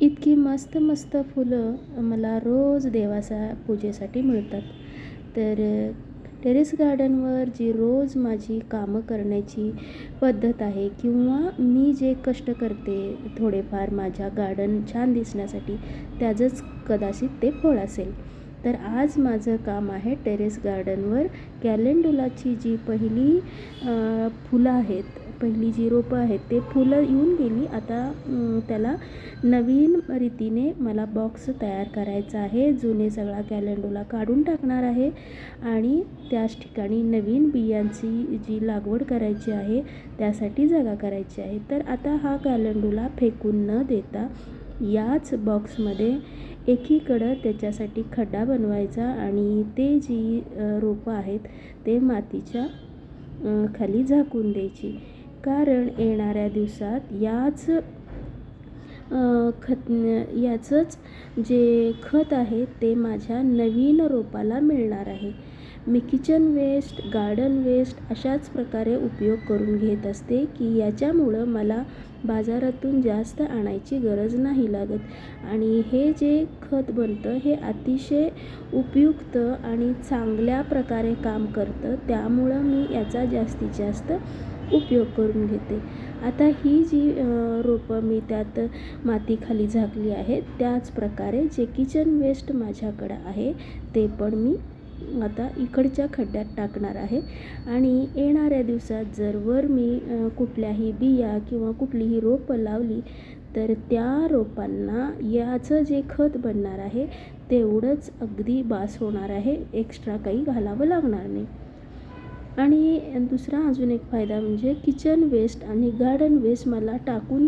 इतकी मस्त मस्त फुलं मला रोज देवाचा पूजेसाठी मिळतात. तर टेरेस गार्डनवर जी रोज माझी कामं करण्याची पद्धत आहे किंवा मी जे कष्ट करते थोडेफार माझ्या गार्डन छान दिसण्यासाठी त्याचंच कदाचित ते फळ असेल. तर आज माझं काम आहे टेरेस गार्डनवर कॅलेंडुलाची जी पहिली फुलं आहेत पहिली जी रोपं आहेत ते फुलं येऊन गेली. आता त्याला नवीन रीतीने मला बॉक्स तयार करायचा आहे. जुने सगळा कॅलेंडोला काढून टाकणार आहे. आणि त्याच ठिकाणी नवीन बियांची जी लागवड करायची आहे त्यासाठी जागा करायची आहे. तर आता हा कॅलेंडोला फेकून न देता याच बॉक्समध्ये एकीकडं त्याच्यासाठी खड्डा बनवायचा आणि ते जी रोपं आहेत ते मातीच्या खाली झाकून द्यायची. कारण येणाऱ्या दिवसात याच खत याचंच जे खत आहे ते माझ्या नवीन रोपाला मिळणार आहे. मी किचन वेस्ट गार्डन वेस्ट अशाच प्रकारे उपयोग करून घेत असते की याच्यामुळं मला बाजारातून जास्त आणायची गरज नाही लागत. आणि हे जे खत बनतं हे अतिशय उपयुक्त आणि चांगल्या प्रकारे काम करतं. त्यामुळं मी याचा जास्तीत जास्त उपयोग करून घेते. आता ही जी रोपं मी त्यात मातीखाली झाकली आहे त्याच प्रकारे जे किचन वेस्ट माझ्याकडं आहे ते पण मी आता इकडच्या खड्ड्यात टाकणार आहे. आणि येणाऱ्या दिवसात जर वर मी कुठल्याही बिया किंवा कुठलीही रोपं लावली तर त्या रोपांना याचं जे खत बनणार आहे तेवढंच अगदी बास होणार आहे. एक्स्ट्रा काही घालावं लागणार नाही. आणि दुसरा अजून एक फायदा म्हणजे किचन वेस्ट आणि गार्डन वेस्ट मला टाकून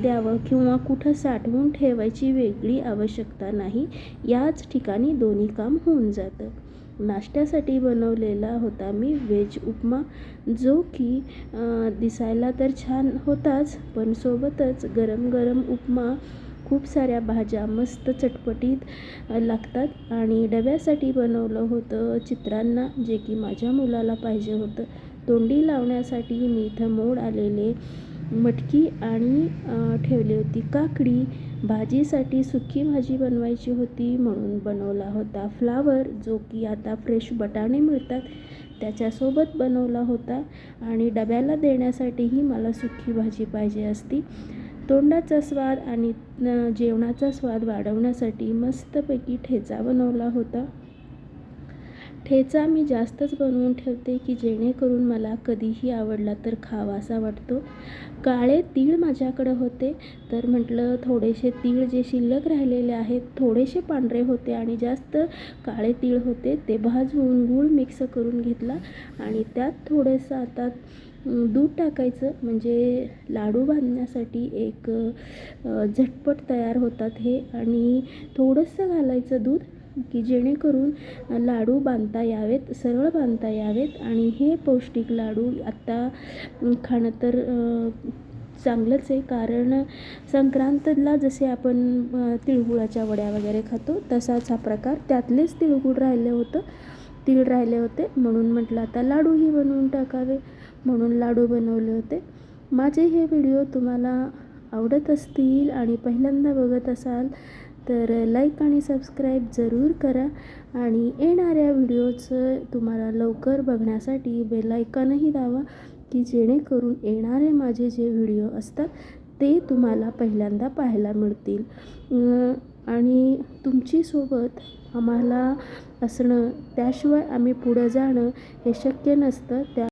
द्यावं किंवा कुठं साठवून ठेवायची वेगळी आवश्यकता नाही याच ठिकाणी दोन्ही काम होऊन जातं. नाश्त्यासाठी बनवलेला होता मी व्हेज उपमा जो की दिसायला तर छान होताच पण सोबतच गरम गरम उपमा खूप साऱ्या भाज्या मस्त चटपटीत लागतात. आणि डब्यासाठी बनवलं होतं चित्रांना जे की माझ्या मुलाला पाहिजे होतं. तोंडी लावण्यासाठी मी इथं मोड आलेले मटकी आणि ठेवली होती. काकडी भाजीसाठी सुकी भाजी बनवायची होती म्हणून बनवला होता. फ्लावर जो की आता फ्रेश बटाणे मिळतात त्याच्यासोबत बनवला होता. आणि डब्याला देण्यासाठीही मला सुकी भाजी पाहिजे असती. तोंडाचा स्वाद आणि जेवणाचा स्वाद वाढवण्यासाठी मस्तपैकी ठेचा बनवला होता. ठेचा मी जास्तच बनवून ठेवते की जेणेकरून मला कधीही आवडला तर खावासा वाटतो. काळे तीळ माझ्याकडं होते तर म्हटलं थोडेसे तीळ जे शिल्लक राहिलेले आहेत थोडेसे पांढरे होते आणि जास्त काळे तीळ होते ते भाजून गूळ मिक्स करून घेतला आणि त्यात थोडंसं आता दूध टाकायचं. म्हणजे लाडू बांधण्यासाठी एक झटपट तयार होतात हे. आणि थोडंसं घालायचं दूध की जेणेकरून लाडू बांधता यावेत सरळ बांधता यावेत. आणि हे पौष्टिक लाडू आत्ता खाणं तर चांगलंच आहे. कारण संक्रांतला जसे आपण तिळगुळाच्या वड्या वगैरे खातो तसाच हा प्रकार त्यातलेच तिळगुळ राहिले होतं तीळ राहिले होते. म्हणून म्हटलं आता लाडूही बनवून टाकावे. म्हणून लाडू बनवले होते. माझे हे व्हिडिओ तुम्हाला आवडत असतील आणि पहिल्यांदा बघत असाल तर लाईक आणि सबस्क्राईब जरूर करा. आणि येणाऱ्या व्हिडिओचं तुम्हाला लवकर बघण्यासाठी बेलायकनही दावा की जेणेकरून येणारे माझे जे व्हिडिओ असतात ते तुम्हाला पहिल्यांदा पाहायला मिळतील. आणि तुमची सोबत आम्हाला असणं त्याशिवाय आम्ही पुढं जाणं हे शक्य नसतं. त्या